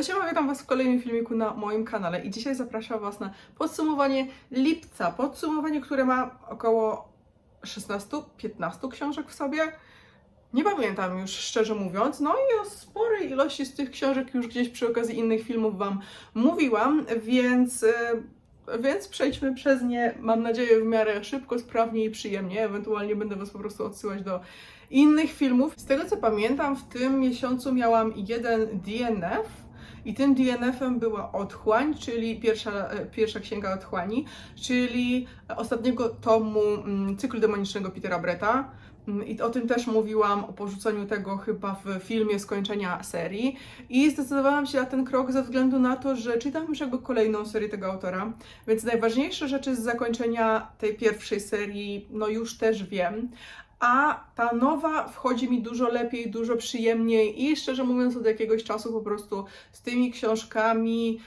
No siema, witam Was w kolejnym filmiku na moim kanale i dzisiaj zapraszam Was na podsumowanie lipca. Podsumowanie, które ma około 16-15 książek w sobie. Nie pamiętam już, szczerze mówiąc. No i o sporej ilości z tych książek już gdzieś przy okazji innych filmów Wam mówiłam, więc... e, Więc przejdźmy przez nie, mam nadzieję, w miarę szybko, sprawnie i przyjemnie. Ewentualnie będę Was po prostu odsyłać do innych filmów. Z tego co pamiętam, w tym miesiącu miałam jeden DNF i tym DNF-em była Otchłań, czyli pierwsza, e, pierwsza księga Otchłani, czyli ostatniego tomu mm, cyklu demonicznego Petera Bretta. Mm, I o tym też mówiłam, o porzuceniu tego chyba w filmie skończenia serii. I zdecydowałam się na ten krok ze względu na to, że czytam już jakby kolejną serię tego autora, więc najważniejsze rzeczy z zakończenia tej pierwszej serii, no już też wiem. A ta nowa wchodzi mi dużo lepiej, dużo przyjemniej i szczerze mówiąc od jakiegoś czasu po prostu z tymi książkami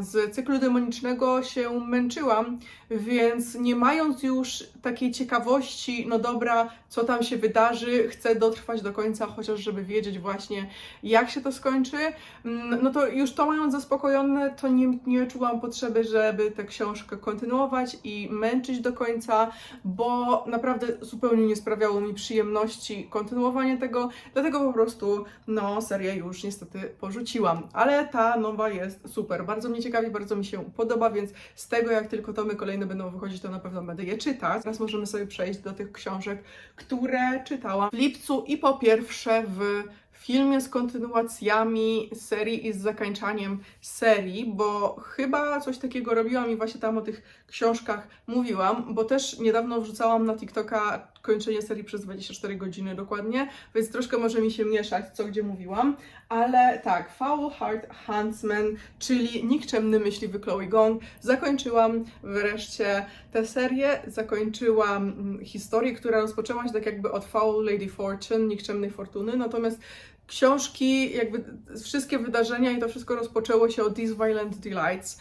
z cyklu demonicznego się męczyłam, więc nie mając już takiej ciekawości, no dobra, co tam się wydarzy, chcę dotrwać do końca, chociaż żeby wiedzieć właśnie jak się to skończy, mm, no to już to mając zaspokojone, to nie, nie czułam potrzeby, żeby tę książkę kontynuować i męczyć do końca, bo naprawdę zupełnie nie sprawiało mi przyjemności kontynuowanie tego, dlatego po prostu no serię już niestety porzuciłam, ale ta nowa jest super, bardzo mnie ciekawi, bardzo mi się podoba, więc z tego jak tylko tomy kolejne będą wychodzić, to na pewno będę je czytać. Teraz możemy sobie przejść do tych książek, które czytałam w lipcu i po pierwsze w filmie z kontynuacjami serii i z zakończaniem serii, bo chyba coś takiego robiłam i właśnie tam o tych książkach mówiłam, bo też niedawno wrzucałam na TikToka kończenie serii przez 24 godziny dokładnie, więc troszkę może mi się mieszać, co gdzie mówiłam, ale tak, Foul Heart Huntsman, czyli nikczemny myśliwy Chloe Gong, zakończyłam wreszcie tę serię, zakończyłam mm, historię, która rozpoczęła się tak jakby od Foul Lady Fortune, nikczemnej fortuny, natomiast książki, jakby wszystkie wydarzenia i to wszystko rozpoczęło się od These Violent Delights.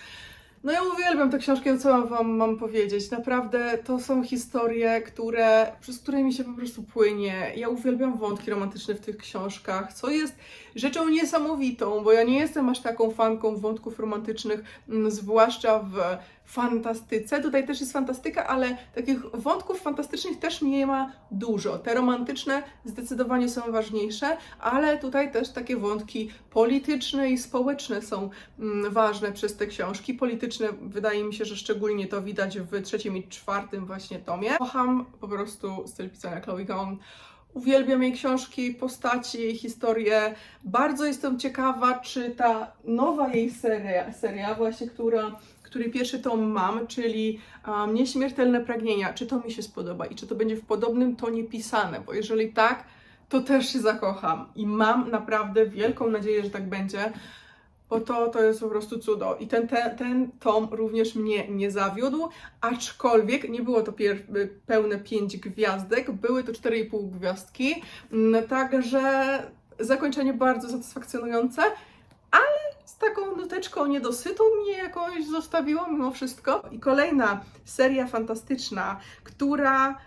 No ja uwielbiam tę książkę, co mam wam mam powiedzieć. Naprawdę to są historie, które, przez które mi się po prostu płynie. Ja uwielbiam wątki romantyczne w tych książkach, co jest rzeczą niesamowitą, bo ja nie jestem aż taką fanką wątków romantycznych, mm, zwłaszcza w fantastyce. Tutaj też jest fantastyka, ale takich wątków fantastycznych też nie ma dużo. Te romantyczne zdecydowanie są ważniejsze, ale tutaj też takie wątki polityczne i społeczne są mm, ważne przez te książki. Polityczne wydaje mi się, że szczególnie to widać w trzecim i czwartym właśnie tomie. Kocham po prostu styl pisania Chloe Gong. Uwielbiam jej książki, postaci, jej historię. Bardzo jestem ciekawa, czy ta nowa jej seria, seria właśnie, która, której pierwszy tom mam, czyli um, Nieśmiertelne Pragnienia, czy to mi się spodoba i czy to będzie w podobnym tonie pisane, bo jeżeli tak, to też się zakocham i mam naprawdę wielką nadzieję, że tak będzie, bo to, to jest po prostu cudo. I ten, ten, ten tom również mnie nie zawiódł, aczkolwiek nie było to pełne 5 gwiazdek, były to 4,5 gwiazdki, Mm, także zakończenie bardzo satysfakcjonujące, ale z taką nuteczką niedosytu mnie jakoś zostawiło mimo wszystko. I kolejna seria fantastyczna, która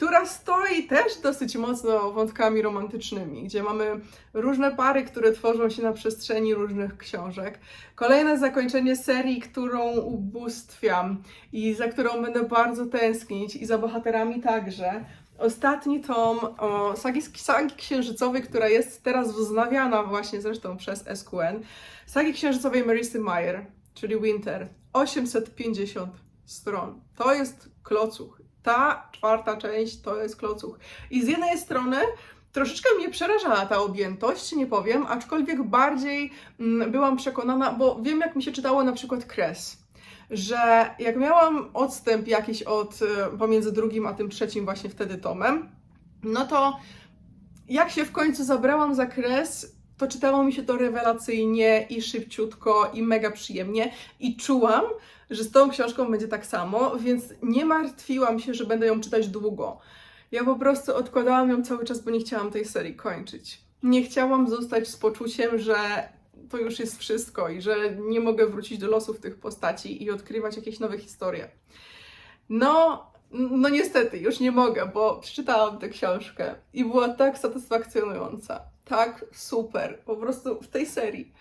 która stoi też dosyć mocno wątkami romantycznymi, gdzie mamy różne pary, które tworzą się na przestrzeni różnych książek. Kolejne zakończenie serii, którą ubóstwiam i za którą będę bardzo tęsknić i za bohaterami także. Ostatni tom o sagi, sagi księżycowej, która jest teraz wznawiana właśnie zresztą przez SQN. Sagi księżycowej Marysy Meyer, czyli Winter. 850 stron. To jest klocuch ta czwarta część to jest klocuch. I z jednej strony troszeczkę mnie przerażała ta objętość, nie powiem, aczkolwiek bardziej mm, byłam przekonana, bo wiem jak mi się czytało na przykład Kres, że jak miałam odstęp jakiś od y, pomiędzy drugim a tym trzecim właśnie wtedy tomem, no to jak się w końcu zabrałam za Kres, to czytało mi się to rewelacyjnie i szybciutko i mega przyjemnie i czułam, że z tą książką będzie tak samo, więc nie martwiłam się, że będę ją czytać długo. Ja po prostu odkładałam ją cały czas, bo nie chciałam tej serii kończyć. Nie chciałam zostać z poczuciem, że to już jest wszystko i że nie mogę wrócić do losów tych postaci i odkrywać jakieś nowe historie. No, No niestety, już nie mogę, bo przeczytałam tę książkę i była tak satysfakcjonująca, tak super, po prostu w tej serii.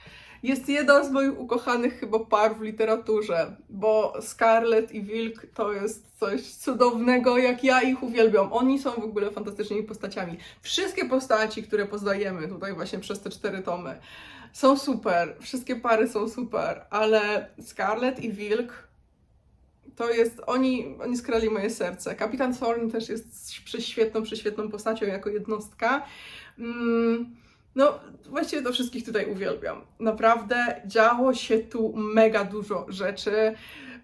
Jest jedna z moich ukochanych chyba par w literaturze, bo Scarlett i Wilk to jest coś cudownego, jak ja ich uwielbiam. Oni są w ogóle fantastycznymi postaciami. Wszystkie postaci, które poznajemy tutaj właśnie przez te cztery tomy, są super. Wszystkie pary są super, ale Scarlett i Wilk to jest, oni, oni skrali moje serce. Kapitan Thorn też jest prześwietną, prześwietną postacią jako jednostka. Mm, no, właściwie to wszystkich tutaj uwielbiam. Naprawdę działo się tu mega dużo rzeczy.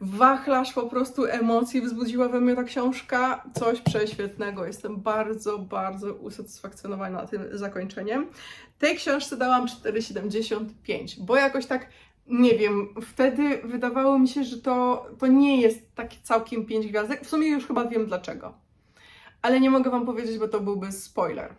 Wachlarz po prostu emocji wzbudziła we mnie ta książka. Coś prześwietnego. Jestem bardzo, bardzo usatysfakcjonowana tym zakończeniem. Tej książce dałam 4,75, bo jakoś tak nie wiem, wtedy wydawało mi się, że to, to nie jest takie całkiem 5 gwiazdek. W sumie już chyba wiem dlaczego. Ale nie mogę Wam powiedzieć, bo to byłby spoiler.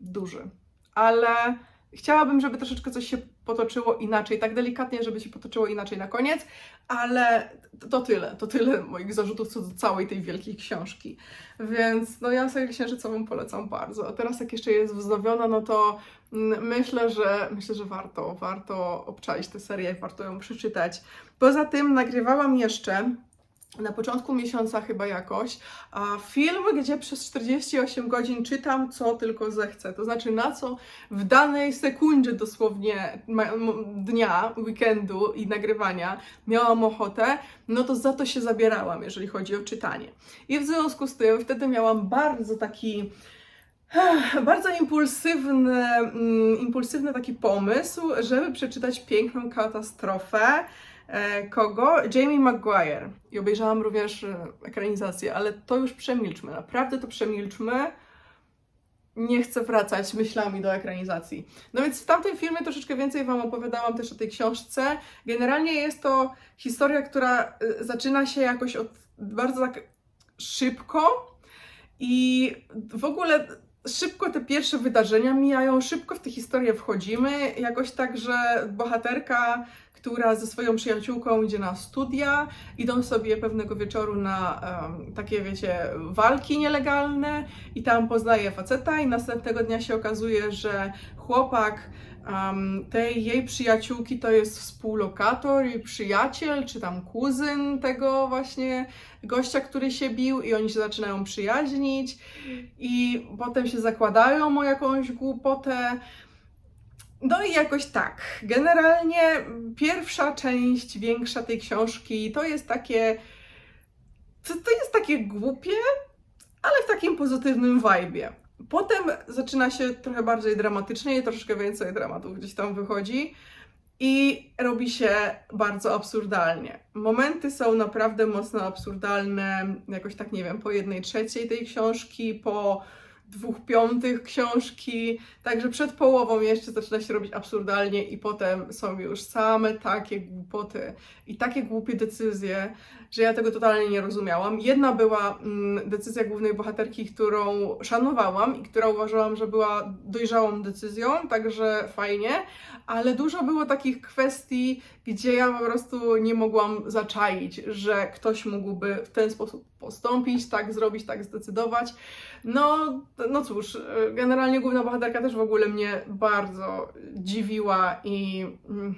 Duży. Ale chciałabym, żeby troszeczkę coś się potoczyło inaczej, tak delikatnie, żeby się potoczyło inaczej na koniec, ale to, tyle, to tyle moich zarzutów co do całej tej wielkiej książki. Więc no ja serię księżycową polecam bardzo. A teraz jak jeszcze jest wznowiona, no to mm, myślę, że myślę, że warto, warto obczaić tę serię, warto ją przeczytać. Poza tym nagrywałam jeszcze na początku miesiąca chyba jakoś, film, gdzie przez 48 godzin czytam, co tylko zechcę. To znaczy, na co w danej sekundzie dosłownie dnia, weekendu i nagrywania miałam ochotę, no to za to się zabierałam, jeżeli chodzi o czytanie. I w związku z tym wtedy miałam bardzo taki Ech, bardzo impulsywny, mm, impulsywny taki pomysł, żeby przeczytać piękną katastrofę. E, kogo? Jamie Maguire. I obejrzałam również e, ekranizację, ale to już przemilczmy. Naprawdę to przemilczmy. Nie chcę wracać myślami do ekranizacji. No więc w tamtym filmie troszeczkę więcej Wam opowiadałam też o tej książce. Generalnie jest to historia, która e, zaczyna się jakoś od bardzo tak szybko i w ogóle szybko te pierwsze wydarzenia mijają, szybko w tę historię wchodzimy. Jakoś tak, że bohaterka, która ze swoją przyjaciółką idzie na studia, idą sobie pewnego wieczoru na em, takie, wiecie, walki nielegalne i tam poznaje faceta i następnego dnia się okazuje, że chłopak em, tej jej przyjaciółki to jest współlokator i przyjaciel, czy tam kuzyn tego właśnie gościa, który się bił i oni się zaczynają przyjaźnić i potem się zakładają o jakąś głupotę. No i jakoś tak. Generalnie pierwsza część, większa tej książki to jest takie. To, to jest takie głupie, ale w takim pozytywnym vibe'ie. Potem zaczyna się trochę bardziej dramatycznie i troszeczkę więcej dramatów gdzieś tam wychodzi i robi się bardzo absurdalnie. Momenty są naprawdę mocno absurdalne, jakoś tak nie wiem, po jednej trzeciej tej książki, po dwóch piątych książki, także przed połową jeszcze zaczyna się robić absurdalnie i potem są już same takie głupoty i takie głupie decyzje, że ja tego totalnie nie rozumiałam. Jedna była mm, decyzja głównej bohaterki, którą szanowałam i która uważałam, że była dojrzałą decyzją, także fajnie, ale dużo było takich kwestii, gdzie ja po prostu nie mogłam zaczaić, że ktoś mógłby w ten sposób postąpić, tak zrobić, tak zdecydować. No, no cóż, generalnie główna bohaterka też w ogóle mnie bardzo dziwiła i mm,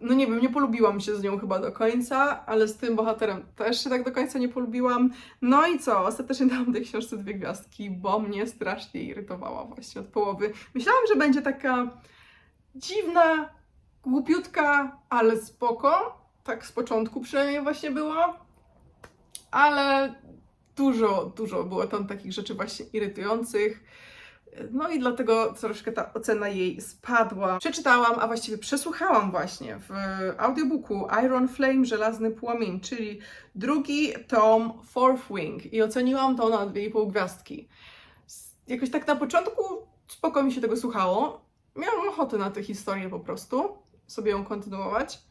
no nie wiem, nie polubiłam się z nią chyba do końca, ale z tym bohaterem też się tak do końca nie polubiłam. No i co? Ostatecznie dałam tej książce dwie gwiazdki, bo mnie strasznie irytowała właśnie od połowy. Myślałam, że będzie taka dziwna, głupiutka, ale spoko. Tak z początku przynajmniej właśnie było. Ale dużo, dużo było tam takich rzeczy właśnie irytujących. No i dlatego troszkę ta ocena jej spadła. Przeczytałam, a właściwie przesłuchałam właśnie w audiobooku Iron Flame, Żelazny Płomień, czyli drugi tom Fourth Wing i oceniłam to na 2,5 gwiazdki. Jakoś tak na początku spoko mi się tego słuchało. Miałam ochotę na tę historię po prostu, sobie ją kontynuować,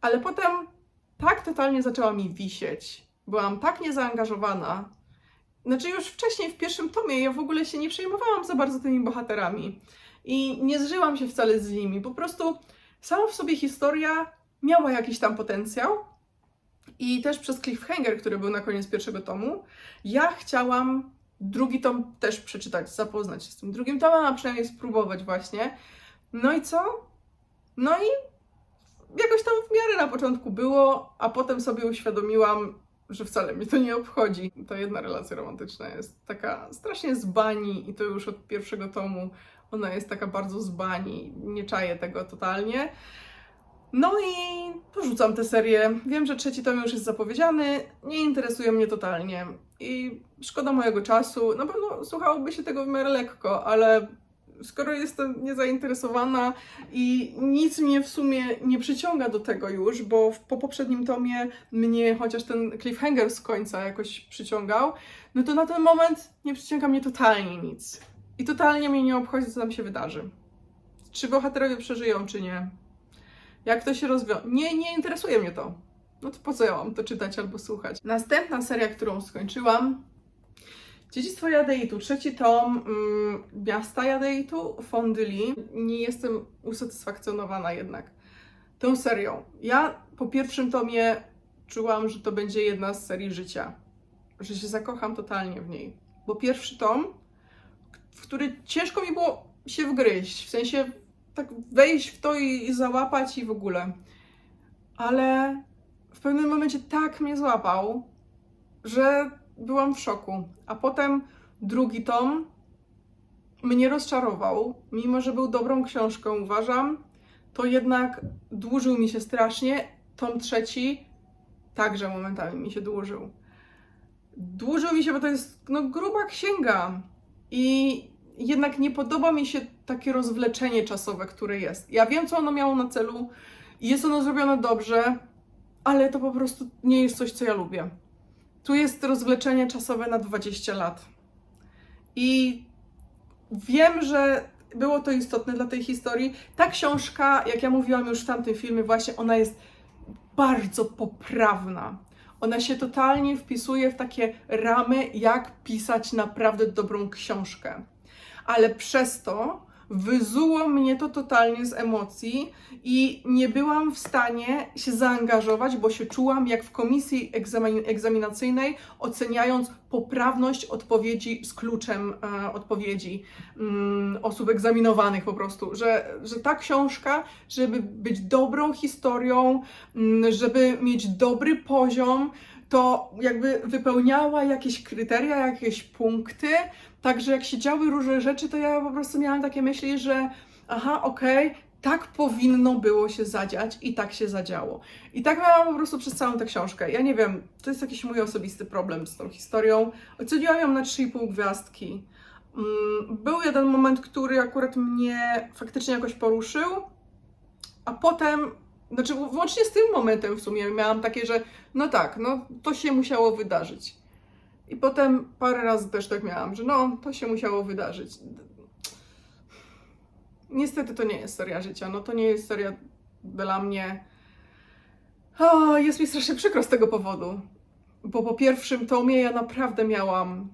ale potem tak totalnie zaczęła mi wisieć. Byłam tak niezaangażowana, znaczy już wcześniej w pierwszym tomie ja w ogóle się nie przejmowałam za bardzo tymi bohaterami i nie zżyłam się wcale z nimi. Po prostu sama w sobie historia miała jakiś tam potencjał, i też przez cliffhanger, który był na koniec pierwszego tomu, ja chciałam drugi tom też przeczytać, zapoznać się z tym drugim tomem, a przynajmniej spróbować właśnie. No i co? No i jakoś tam w miarę na początku było, a potem sobie uświadomiłam, że wcale mnie to nie obchodzi. Ta jedna relacja romantyczna jest taka strasznie z bani i to już od pierwszego tomu ona jest taka bardzo z bani, nie czaję tego totalnie. No i porzucam tę serię. Wiem, że trzeci tom już jest zapowiedziany, nie interesuje mnie totalnie i szkoda mojego czasu. Na pewno słuchałoby się tego w miarę lekko, ale skoro jestem niezainteresowana i nic mnie w sumie nie przyciąga do tego już, bo w, po poprzednim tomie mnie chociaż ten cliffhanger z końca jakoś przyciągał, no to na ten moment nie przyciąga mnie totalnie nic. I totalnie mnie nie obchodzi, co tam się wydarzy. Czy bohaterowie przeżyją, czy nie. Jak to się rozwiąże? Nie, nie interesuje mnie to. No to po co ja mam to czytać albo słuchać? Następna seria, którą skończyłam, Dziedzictwo Jadeitu, trzeci tom mm, Miasta Jadeitu, Fondyli. Nie jestem usatysfakcjonowana jednak tą serią. Ja po pierwszym tomie czułam, że to będzie jedna z serii życia. Że się zakocham totalnie w niej. Bo pierwszy tom, w który ciężko mi było się wgryźć, w sensie tak wejść w to i, i załapać i w ogóle. Ale w pewnym momencie tak mnie złapał, że byłam w szoku. A potem drugi tom mnie rozczarował, mimo że był dobrą książką, uważam, to jednak dłużył mi się strasznie. Tom trzeci także momentami mi się dłużył. Dłużył mi się, bo to jest no, gruba księga i jednak nie podoba mi się takie rozwleczenie czasowe, które jest. Ja wiem, co ono miało na celu jest ono zrobione dobrze, ale to po prostu nie jest coś, co ja lubię. Tu jest rozwleczenie czasowe na 20 lat. I wiem, że było to istotne dla tej historii. Ta książka, jak ja mówiłam już w tamtym filmie, właśnie ona jest bardzo poprawna. Ona się totalnie wpisuje w takie ramy, jak pisać naprawdę dobrą książkę. Ale przez to wyzuło mnie to totalnie z emocji i nie byłam w stanie się zaangażować, bo się czułam jak w komisji egzamin egzaminacyjnej, oceniając poprawność odpowiedzi z kluczem e, odpowiedzi mm, osób egzaminowanych po prostu, że, że ta książka, żeby być dobrą historią, mm, żeby mieć dobry poziom, to jakby wypełniała jakieś kryteria, jakieś punkty, Także jak się działy różne rzeczy, to ja po prostu miałam takie myśli, że aha, okej, okay, tak powinno było się zadziać i tak się zadziało. I tak miałam po prostu przez całą tę książkę. Ja nie wiem, to jest jakiś mój osobisty problem z tą historią. Oceniłam ją na 3,5 gwiazdki. Mm, był jeden moment, który akurat mnie faktycznie jakoś poruszył, a potem, znaczy włącznie z tym momentem w sumie miałam takie, że no tak, no to się musiało wydarzyć. I potem parę razy też tak miałam, że no, to się musiało wydarzyć. Niestety to nie jest seria życia, no to nie jest seria dla mnie. O, jest mi strasznie przykro z tego powodu, bo po pierwszym tomie ja naprawdę miałam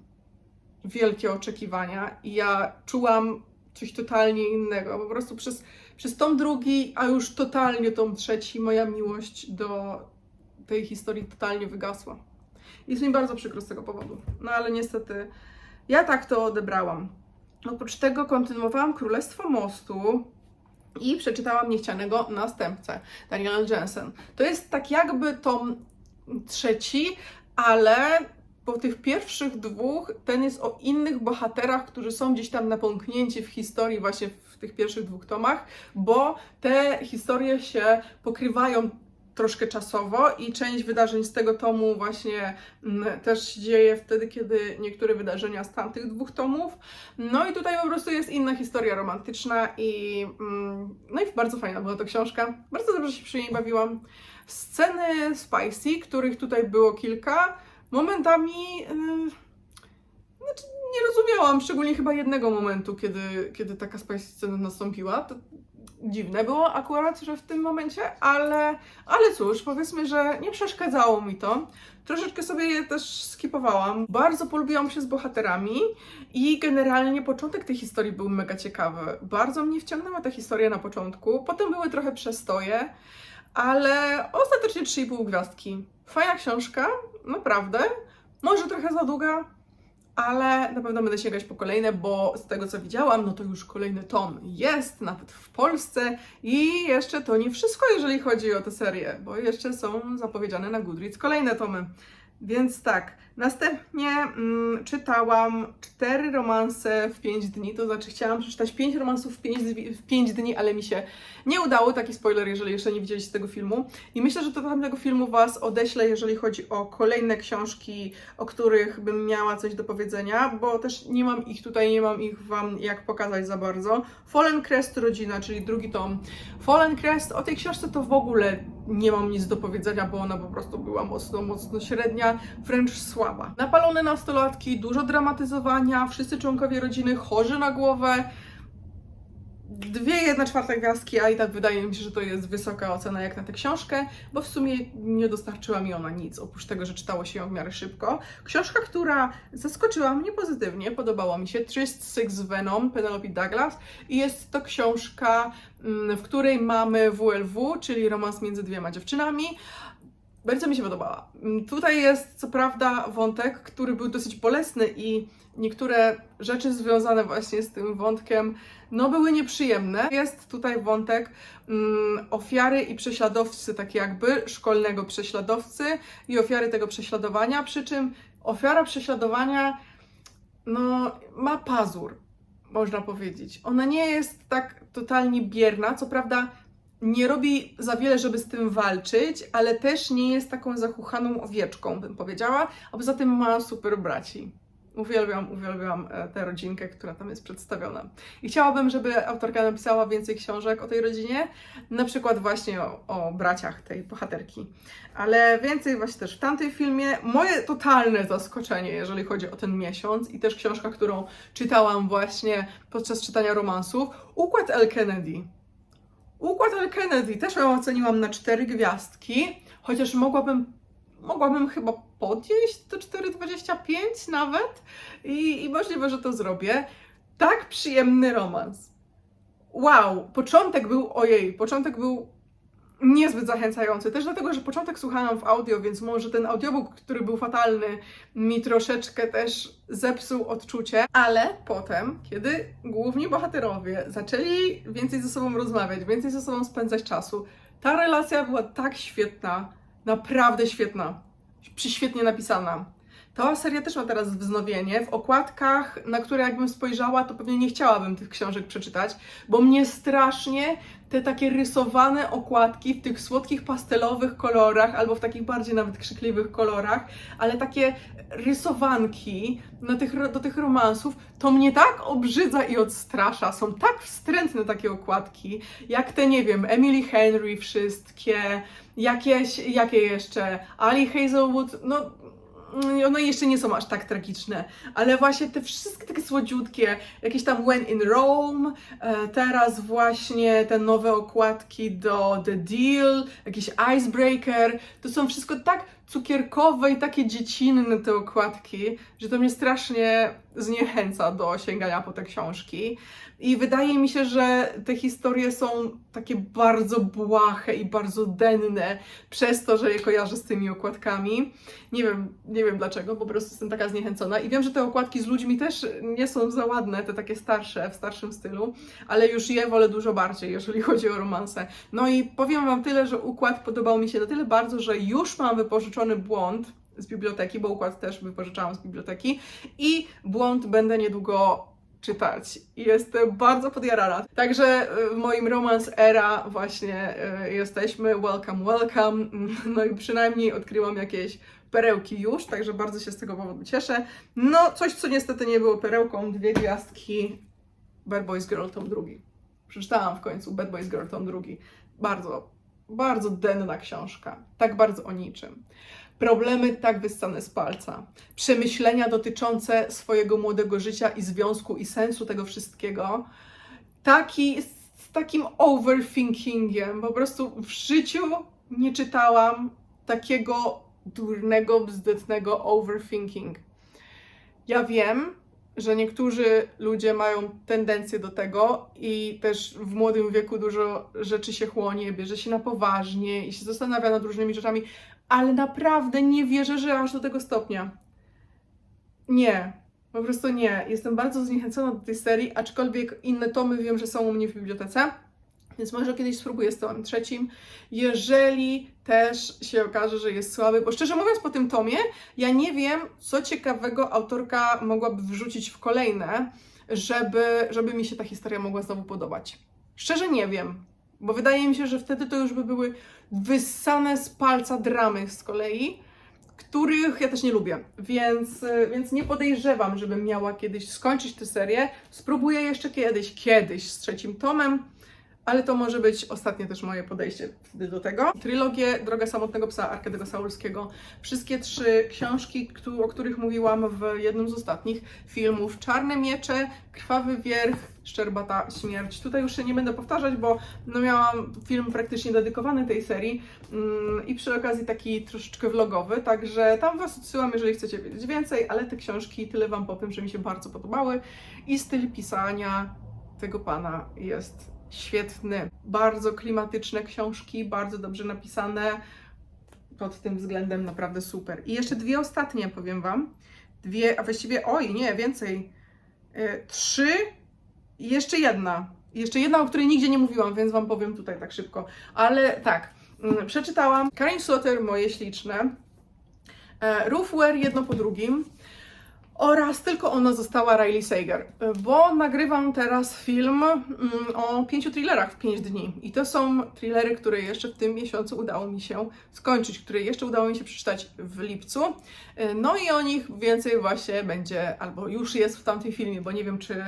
wielkie oczekiwania i ja czułam coś totalnie innego. Po prostu przez, przez tom drugi, a już totalnie tom trzeci, moja miłość do tej historii totalnie wygasła. Jest mi bardzo przykro z tego powodu. No ale niestety ja tak to odebrałam. Oprócz tego kontynuowałam Królestwo Mostu i przeczytałam Niechcianego Następcę Daniela Jensen. To jest tak jakby tom trzeci, ale po tych pierwszych dwóch ten jest o innych bohaterach, którzy są gdzieś tam napomknięci w historii właśnie w tych pierwszych dwóch tomach, bo te historie się pokrywają troszkę czasowo i część wydarzeń z tego tomu właśnie mm, też się dzieje wtedy, kiedy niektóre wydarzenia z tamtych dwóch tomów. No i tutaj po prostu jest inna historia romantyczna i mm, no i bardzo fajna była to książka. Bardzo dobrze się przy niej bawiłam. Sceny spicy, których tutaj było kilka, momentami yy, znaczy nie rozumiałam, szczególnie chyba jednego momentu, kiedy, kiedy taka spicy scena nastąpiła. To dziwne było akurat, że w tym momencie, ale, ale cóż, powiedzmy, że nie przeszkadzało mi to. Troszeczkę sobie je też skipowałam. Bardzo polubiłam się z bohaterami i generalnie początek tej historii był mega ciekawy. Bardzo mnie wciągnęła ta historia na początku, potem były trochę przestoje, ale ostatecznie 3,5 gwiazdki. Fajna książka, naprawdę. Może trochę za długa, ale na pewno będę sięgać po kolejne, bo z tego co widziałam, no to już kolejny tom jest, nawet w Polsce i jeszcze to nie wszystko, jeżeli chodzi o tę serię, bo jeszcze są zapowiedziane na Goodreads kolejne tomy. Więc tak, następnie mm, czytałam cztery romanse w 5 dni, to znaczy chciałam przeczytać 5 romansów w 5, w 5 dni, ale mi się nie udało, taki spoiler, jeżeli jeszcze nie widzieliście tego filmu. I myślę, że do tamtego filmu Was odeślę, jeżeli chodzi o kolejne książki, o których bym miała coś do powiedzenia, bo też nie mam ich tutaj, nie mam ich Wam jak pokazać za bardzo. Fallen Crest Rodzina, czyli drugi tom. Fallen Crest, o tej książce to w ogóle nie mam nic do powiedzenia, bo ona po prostu była mocno, mocno średnia, wręcz słaba. Napalone nastolatki, dużo dramatyzowania, wszyscy członkowie rodziny chorzy na głowę, dwie jedna czwarta gwiazdki, a i tak wydaje mi się, że to jest wysoka ocena jak na tę książkę, bo w sumie nie dostarczyła mi ona nic, oprócz tego, że czytało się ją w miarę szybko. Książka, która zaskoczyła mnie pozytywnie, podobała mi się, Tryst Six Venom, Penelope Douglas i jest to książka, mm, w której mamy WLW, czyli romans między dwiema dziewczynami, bardzo mi się podobała. Mm, Tutaj jest co prawda wątek, który był dosyć bolesny i niektóre rzeczy związane właśnie z tym wątkiem, no były nieprzyjemne. Jest tutaj wątek mm, ofiary i prześladowcy, tak jakby szkolnego prześladowcy i ofiary tego prześladowania, przy czym ofiara prześladowania no, ma pazur, można powiedzieć. Ona nie jest tak totalnie bierna, co prawda nie robi za wiele, żeby z tym walczyć, ale też nie jest taką zachuchaną owieczką, bym powiedziała, a poza tym ma super braci. Uwielbiam, uwielbiam e, tę rodzinkę, która tam jest przedstawiona. I chciałabym, żeby autorka napisała więcej książek o tej rodzinie, na przykład właśnie o, o braciach tej bohaterki. Ale więcej właśnie też w tamtym filmie. Moje totalne zaskoczenie, jeżeli chodzi o ten miesiąc i też książka, którą czytałam właśnie podczas czytania romansów, Układ L. Kennedy. Układ L. Kennedy też ją oceniłam na 4 gwiazdki, chociaż mogłabym, mogłabym chyba podjeść do 4,25 nawet i, i możliwe, że to zrobię. Tak przyjemny romans. Wow, początek był, ojej, początek był niezbyt zachęcający. Też dlatego, że początek słuchałam w audio, więc może ten audiobook, który był fatalny, mi troszeczkę też zepsuł odczucie, ale potem, kiedy główni bohaterowie zaczęli więcej ze sobą rozmawiać, więcej ze sobą spędzać czasu, ta relacja była tak świetna, naprawdę świetna, przyświetnie napisana. Ta seria też ma teraz wznowienie. W okładkach, na które jakbym spojrzała, to pewnie nie chciałabym tych książek przeczytać, bo mnie strasznie te takie rysowane okładki w tych słodkich pastelowych kolorach, albo w takich bardziej nawet krzykliwych kolorach, ale takie rysowanki na tych, do tych romansów, to mnie tak obrzydza i odstrasza. Są tak wstrętne takie okładki, jak te, nie wiem, Emily Henry wszystkie, jakieś, jakie jeszcze, Ali Hazelwood, no one jeszcze nie są aż tak tragiczne, ale właśnie te wszystkie takie słodziutkie, jakieś tam When in Rome, e, teraz właśnie te nowe okładki do The Deal, jakiś Icebreaker, to są wszystko tak cukierkowe i takie dziecinne te okładki, że to mnie strasznie zniechęca do sięgania po te książki. I wydaje mi się, że te historie są takie bardzo błahe i bardzo denne przez to, że je kojarzę z tymi okładkami. Nie wiem, nie wiem dlaczego, po prostu jestem taka zniechęcona. I wiem, że te okładki z ludźmi też nie są za ładne, te takie starsze, w starszym stylu, ale już je wolę dużo bardziej, jeżeli chodzi o romanse. No i powiem Wam tyle, że układ podobał mi się na tyle bardzo, że już mam wypożyczony błąd z biblioteki, bo układ też wypożyczałam z biblioteki i błąd będę niedługo czytać. Jestem bardzo podjarana. Także w moim romans era właśnie y, jesteśmy. Welcome, welcome. No i przynajmniej odkryłam jakieś perełki już, także bardzo się z tego powodu cieszę. No, coś, co niestety nie było perełką, dwie gwiazdki Bad Boys Girl tom drugi. Przeczytałam w końcu Bad Boys Girl tom drugi. Bardzo, bardzo denna książka. Tak bardzo o niczym problemy tak wyssane z palca, przemyślenia dotyczące swojego młodego życia i związku i sensu tego wszystkiego, taki z takim overthinkingiem. Po prostu w życiu nie czytałam takiego durnego, bzdetnego overthinking. Ja wiem, że niektórzy ludzie mają tendencję do tego i też w młodym wieku dużo rzeczy się chłonie, bierze się na poważnie i się zastanawia nad różnymi rzeczami, ale naprawdę nie wierzę, że aż do tego stopnia. Nie, po prostu nie. Jestem bardzo zniechęcona do tej serii, aczkolwiek inne tomy wiem, że są u mnie w bibliotece. Więc może kiedyś spróbuję z tomem trzecim, jeżeli też się okaże, że jest słaby, bo szczerze mówiąc po tym tomie, ja nie wiem, co ciekawego autorka mogłaby wrzucić w kolejne, żeby, żeby mi się ta historia mogła znowu podobać. Szczerze nie wiem, bo wydaje mi się, że wtedy to już by były wyssane z palca dramy z kolei, których ja też nie lubię, więc, więc nie podejrzewam, żebym miała kiedyś skończyć tę serię. Spróbuję jeszcze kiedyś, kiedyś z trzecim tomem, ale to może być ostatnie też moje podejście do tego. Trylogię Droga Samotnego Psa Arkadego Saulskiego. Wszystkie trzy książki, o których mówiłam w jednym z ostatnich filmów. Czarne Miecze, Krwawy Wierch, Szczerbata Śmierć. Tutaj już się nie będę powtarzać, bo no miałam film praktycznie dedykowany tej serii mm, i przy okazji taki troszeczkę vlogowy, także tam Was odsyłam, jeżeli chcecie wiedzieć więcej, ale te książki tyle Wam powiem, że mi się bardzo podobały i styl pisania tego pana jest świetny. Bardzo klimatyczne książki, bardzo dobrze napisane. Pod tym względem naprawdę super. I jeszcze dwie ostatnie powiem Wam. Dwie, a właściwie, oj, nie, więcej. Y, trzy i jeszcze jedna. Jeszcze jedna, o której nigdzie nie mówiłam, więc Wam powiem tutaj tak szybko. Ale tak, mm, przeczytałam Karin Slaughter, Moje Śliczne, e, Roofware, jedno po drugim oraz tylko ona została Riley Sager, bo nagrywam teraz film mm, o pięciu thrillerach w pięć dni. I to są thrillery, które jeszcze w tym miesiącu udało mi się skończyć, które jeszcze udało mi się przeczytać w lipcu. Y, No i o nich więcej właśnie będzie, albo już jest w tamtym filmie, bo nie wiem, czy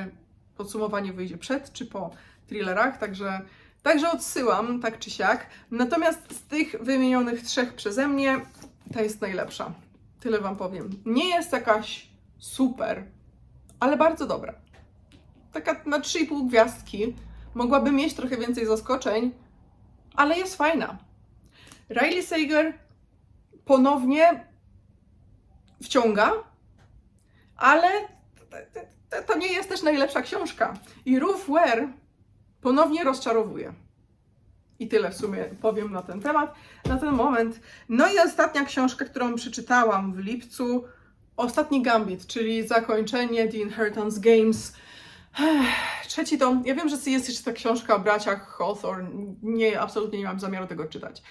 podsumowanie wyjdzie przed, czy po thrillerach, także, także odsyłam, tak czy siak. Natomiast z tych wymienionych trzech przeze mnie, ta jest najlepsza. Tyle Wam powiem. Nie jest jakaś super, ale bardzo dobra. Taka na 3,5 gwiazdki. Mogłaby mieć trochę więcej zaskoczeń, ale jest fajna. Riley Sager ponownie wciąga, ale to- nie jest też najlepsza książka. I Ruth Ware ponownie rozczarowuje. I tyle w sumie powiem na ten temat, na ten moment. No i ostatnia książka, którą przeczytałam w lipcu, Ostatni Gambit, czyli zakończenie The Inheritance Games. Trzeci tom. Ja wiem, że jest jeszcze ta książka o braciach Hawthorne. Nie, absolutnie nie mam zamiaru tego czytać.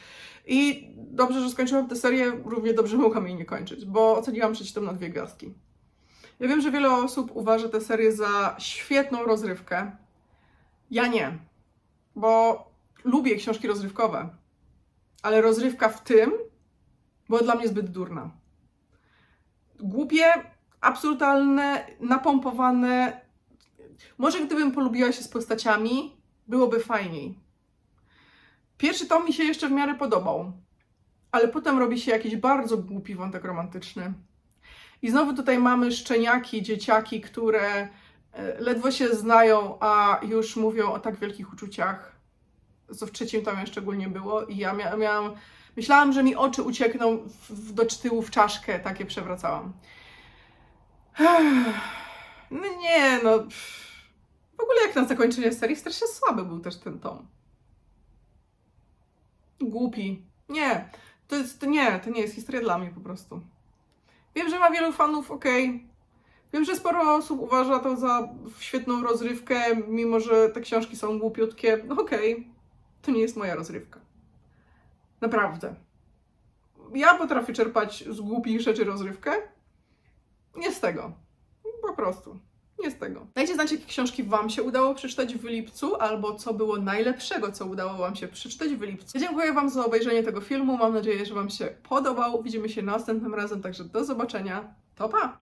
I dobrze, że skończyłam tę serię, równie dobrze mogłam jej nie kończyć, bo oceniłam trzeci tom na dwie gwiazdki. Ja wiem, że wiele osób uważa tę serię za świetną rozrywkę. Ja nie, bo lubię książki rozrywkowe, ale rozrywka w tym była dla mnie zbyt durna głupie, absurdalne, napompowane. Może gdybym polubiła się z postaciami, byłoby fajniej. Pierwszy tom mi się jeszcze w miarę podobał, ale potem robi się jakiś bardzo głupi wątek romantyczny. I znowu tutaj mamy szczeniaki, dzieciaki, które e, ledwo się znają, a już mówią o tak wielkich uczuciach, co w trzecim tomie szczególnie było. I ja mia- miałam Myślałam, że mi oczy uciekną w, do tyłu w czaszkę, takie przewracałam. No nie, no. W ogóle jak na zakończenie serii strasznie słaby był też ten tom. Głupi. Nie, to jest, to nie, to nie jest historia dla mnie po prostu. Wiem, że ma wielu fanów, okej. Wiem, że sporo osób uważa to za świetną rozrywkę, mimo że te książki są głupiutkie. No okej, to nie jest moja rozrywka. Naprawdę. Ja potrafię czerpać z głupich rzeczy rozrywkę. Nie z tego. Po prostu. Nie z tego. Dajcie znać, jakie książki Wam się udało przeczytać w lipcu, albo co było najlepszego, co udało Wam się przeczytać w lipcu. Dziękuję Wam za obejrzenie tego filmu. Mam nadzieję, że Wam się podobał. Widzimy się następnym razem, także do zobaczenia. To pa!